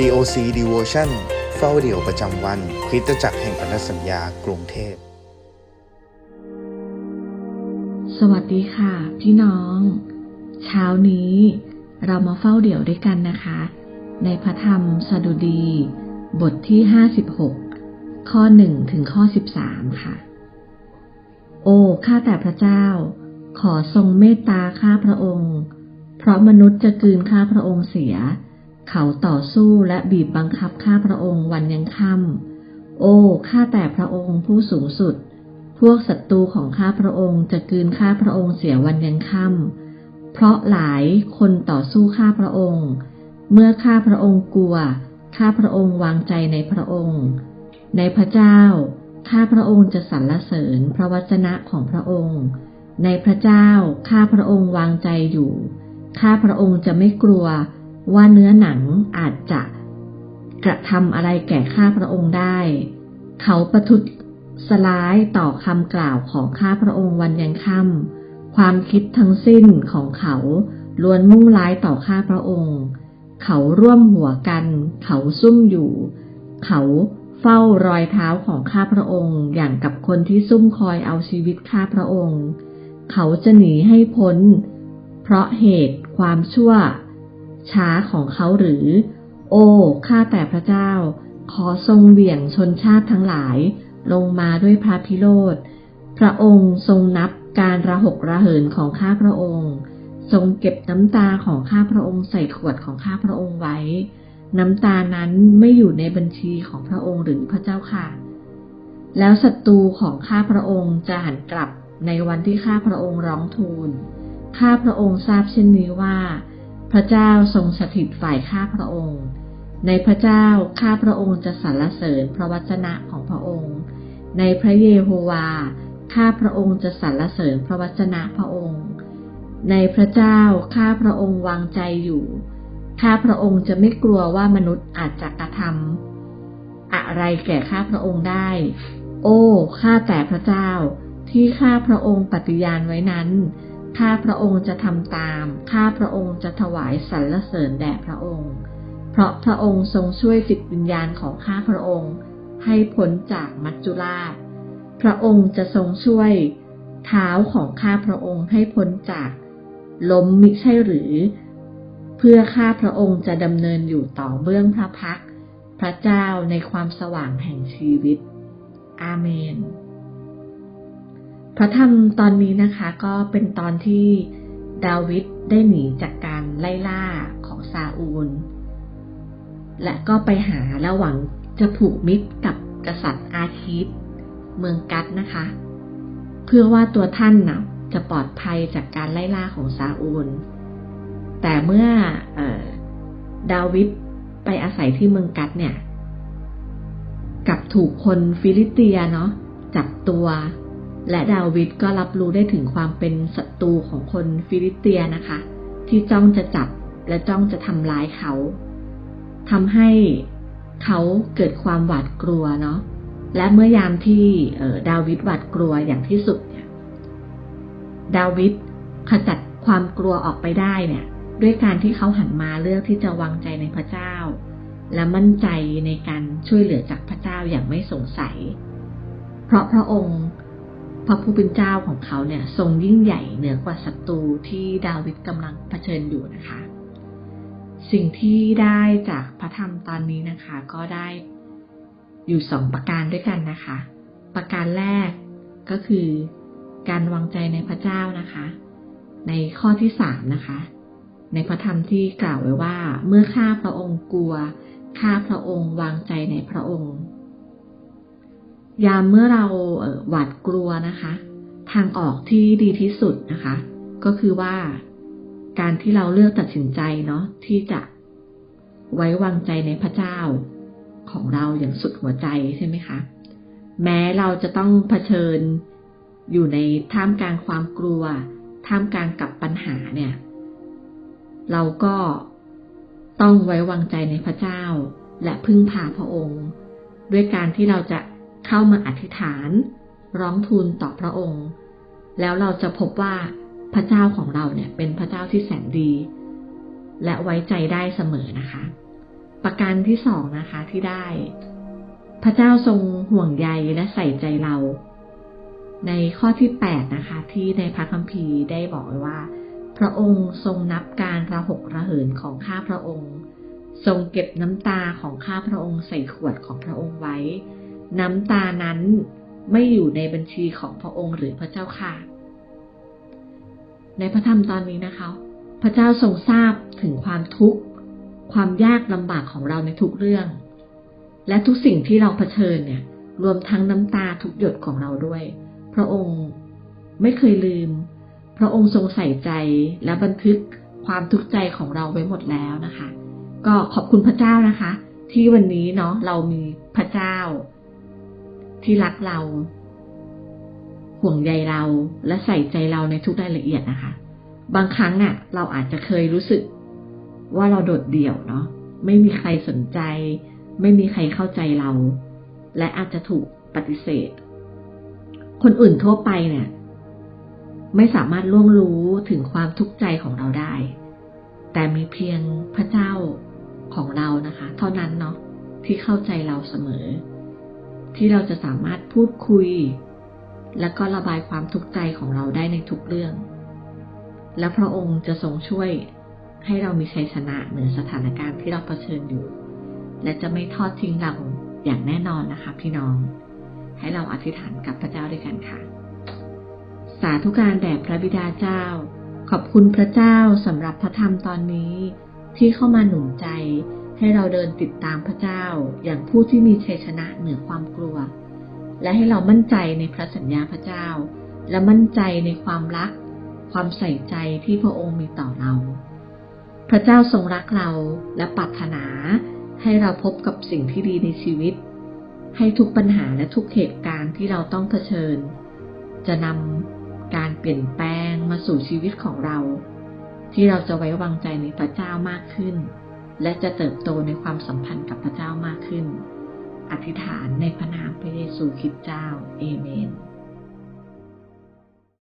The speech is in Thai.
COC Devotion เฝ้าเดี่ยวประจำวัน คริสตจักรแห่งพันธสัญญากรุงเทพ สวัสดีค่ะ พี่น้อง เช้านี้เรามาเฝ้าเดี่ยวด้วยกันนะคะ ในพระธรรมสดุดี บทที่ 56 ข้อ 1 ถึงข้อ 13 ค่ะ โอ้ ข้าแต่พระเจ้า ขอทรงเมตตาข้าพระองค์ เพราะมนุษย์จะกืนข้าพระองค์เสียเเขาต่อสู้และบีบบังคับข้าพระองค์วันยังค่ำโอ้ข้าแต่พระองค์ผู้สูงสุด พวกศัตรูของข้าพระองค์จะกืนข้าพระองค์เสียวันยังค่ำเพราะหลายคนต่อสู้ข้าพระองค์ เมื่อข้าพระองค์กลัว ข้าพระองค์วางใจในพระองค์ ในพระเจ้า ข้าพระองค์จะสรรเสริญพระวจนะของพระองค์ ในพระเจ้า ข้าพระองค์วางใจอยู่ ข้าพระองค์จะไม่กลัว ว่าเนื้อหนังอาจจะกระทำอะไรแก่ข้าพระองค์ได้ เขาประทุษสลายต่อคำกล่าวของข้าพระองค์วันยังค่ำความคิดทั้งสิ้นของเขาล้วนมุ่งร้ายต่อข้าพระองค์ เขาร่วมหัวกัน เขาซุ่มอยู่ เขาเฝ้ารอยเท้าของข้าพระองค์อย่างกับคนที่ซุ่มคอยเอาชีวิตข้าพระองค์ เขาจะหนีให้พ้น เพราะเหตุความชั่ว ช้าของเขาหรือ โอ้ข้าแต่พระเจ้า ขอทรงเบี่ยงชนชาติทั้งหลาย ลงมาด้วยพระพิโรธพระองค์ทรงนับการระหกระเหินของข้าพระองค์ ทรงเก็บน้ำตาของข้าพระองค์ใส่ขวดของข้าพระองค์ไว้ น้ำตานั้นไม่อยู่ในบัญชีของพระองค์หรือพระเจ้าค่ะ แล้วศัตรูของข้าพระองค์จะหันกลับในวันที่ข้าพระองค์ร้องทูล ข้าพระองค์ทราบเช่นนี้ว่า พระเจ้าทรงสถิตฝ่ายข้าพระองค์ ในพระเจ้าข้าพระองค์จะสรรเสริญพระวจนะของพระองค์ ในพระเยโฮวา ข้าพระองค์จะสรรเสริญพระวจนะพระองค์ ในพระเจ้าข้าพระองค์วางใจอยู่ ข้าพระองค์จะไม่กลัวว่ามนุษย์อาจจะกระทำอะไรแก่ข้าพระองค์ได้ โอ้ ข้าแต่พระเจ้าที่ข้าพระองค์ปฏิญาณไว้นั้น ข้าพระองค์จะทำตาม ข้าพระองค์จะถวายสรรเสริญแด่พระองค์ เพราะพระองค์ทรงช่วยจิตวิญญาณของข้าพระองค์ ให้พ้นจากมัจจุราช พระองค์จะทรงช่วยเท้าของข้าพระองค์ให้พ้นจากล้มมิใช่หรือ เพื่อข้าพระองค์จะดำเนินอยู่ต่อเบื้องพระพัก พระเจ้าในความสว่างแห่งชีวิต อาเมน พระธรรมตอนนี้นะคะก็เป็นตอนที่ดาวิดได้หนีจากการไล่ล่าของซาอูล และก็ไปหาและหวังจะผูกมิตรกับกษัตริย์อาคิดเมืองกัดนะคะ เพื่อว่าตัวท่านนะจะปลอดภัยจากการไล่ล่าของซาอูล แต่เมื่ออดาวิดไปอาศัยที่เมืองกัดเนี่ย กับถูกคนฟิลิสเตียเนาะจับตัว และดาวิดก็รับรู้ได้ถึงความเป็นศัตรูของคนฟิลิเตียนะคะ ที่จ้องจะจับและจ้องจะทำร้ายเขาทำให้เขาเกิดความหวาดกลัวเนาะและเมื่อยามที่ดาวิดหวาดกลัวอย่างที่สุดเนี่ยดาวิดขจัดความกลัวออกไปได้เนี่ย ด้วยการที่เขาหันมาเลือกที่จะวางใจในพระเจ้า และมั่นใจในการช่วยเหลือจากพระเจ้าอย่างไม่สงสัย เพราะพระองค์ พระผู้เป็นเจ้าของเขาเนี่ย ทรงยิ่งใหญ่เหนือกว่าศัตรูที่ดาวิดกำลังเผชิญอยู่นะคะ สิ่งที่ได้จากพระธรรมตอนนี้นะคะ ก็ได้อยู่สองประการด้วยกันนะคะ ประการแรกก็คือการวางใจในพระเจ้านะคะ ในข้อที่สามนะคะ ในพระธรรมที่กล่าวไว้ว่า เมื่อข้าพระองค์กลัวข้าพระองค์วางใจในพระองค์ ยามเมื่อเราหวาดกลัวนะคะ ทางออกที่ดีที่สุดนะคะ ก็คือว่าการที่เราเลือกตัดสินใจเนาะที่จะไว้วางใจในพระเจ้าของเราอย่างสุดหัวใจใช่ไหมคะ แม้เราจะต้องเผชิญอยู่ในท่ามกลางความกลัว ท่ามกลางกับปัญหาเนี่ย เราก็ต้องไว้วางใจในพระเจ้า และพึ่งพาพระองค์ ด้วยการที่เราจะ เข้ามาอธิษฐาน ร้องทูลต่อพระองค์ แล้วเราจะพบว่าพระเจ้าของเราเนี่ยเป็นพระเจ้าที่แสนดี และไว้ใจได้เสมอนะคะ ประการที่สองนะคะที่ได้ พระเจ้าทรงห่วงใยและใส่ใจเรา ในข้อที่8นะคะ ที่ในพระคัมภีร์ได้บอกไว้ว่า พระองค์ทรงนับการระหกระเหินของข้าพระองค์ ทรงเก็บน้ำตาของข้าพระองค์ใส่ขวดของพระองค์ไว้ น้ำตานั้นไม่อยู่ในบัญชีของพระองค์หรือพระเจ้าค่ะ ในพระธรรมตอนนี้นะคะ พระเจ้าทรงทราบถึงความทุกข์ ความยากลำบากของเราในทุกเรื่อง และทุกสิ่งที่เราเผชิญเนี่ย รวมทั้งน้ำตาทุกหยดของเราด้วย พระองค์ไม่เคยลืม พระองค์ทรงใส่ใจและบันทึกความทุกข์ใจของเราไว้หมดแล้วนะคะ ก็ขอบคุณพระเจ้านะคะ ที่วันนี้เนาะเรามีพระเจ้า ที่รักเรา ห่วงใยเราและใส่ใจเราในทุกรายละเอียดนะคะ บางครั้งอะ เราอาจจะเคยรู้สึกว่าเราโดดเดี่ยวเนาะไม่มีใครสนใจ ไม่มีใครเข้าใจเรา และอาจจะถูกปฏิเสธ คนอื่นทั่วไปเนี่ย ไม่สามารถล่วงรู้ถึงความทุกข์ใจของเราได้ แต่มีเพียงพระเจ้าของเรานะคะ เท่านั้นเนาะที่เข้าใจเราเสมอ ที่เราจะสามารถพูดคุย และก็ระบายความทุกข์ใจของเราได้ในทุกเรื่อง และพระองค์จะทรงช่วยให้เรามีชัยชนะเหนือสถานการณ์ที่เราเผชิญอยู่ และจะไม่ทอดทิ้งเราอย่างแน่นอนนะคะพี่น้อง ให้เราอธิษฐานกับพระเจ้าด้วยกันค่ะ สาธุการแด่พระบิดาเจ้า ขอบคุณพระเจ้าสำหรับพระธรรมตอนนี้ที่เข้ามาหนุนใจ ให้เราเดินติดตามพระเจ้า อย่างผู้ที่มีชัยชนะเหนือความกลัว และให้เรามั่นใจในพระสัญญาพระเจ้า และมั่นใจในความรัก ความใส่ใจที่พระองค์มีต่อเรา พระเจ้าทรงรักเราและปรารถนา ให้เราพบกับสิ่งที่ดีในชีวิต ให้ทุกปัญหาและทุกเหตุการณ์ที่เราต้องเผชิญ จะนำการเปลี่ยนแปลงมาสู่ชีวิตของเรา ที่เราจะไว้วางใจในพระเจ้ามากขึ้น และจะเติบโตในความสัมพันธ์กับพระเจ้ามากขึ้น อธิษฐานในพระนามพระเยซูคริสต์เจ้า เอเมน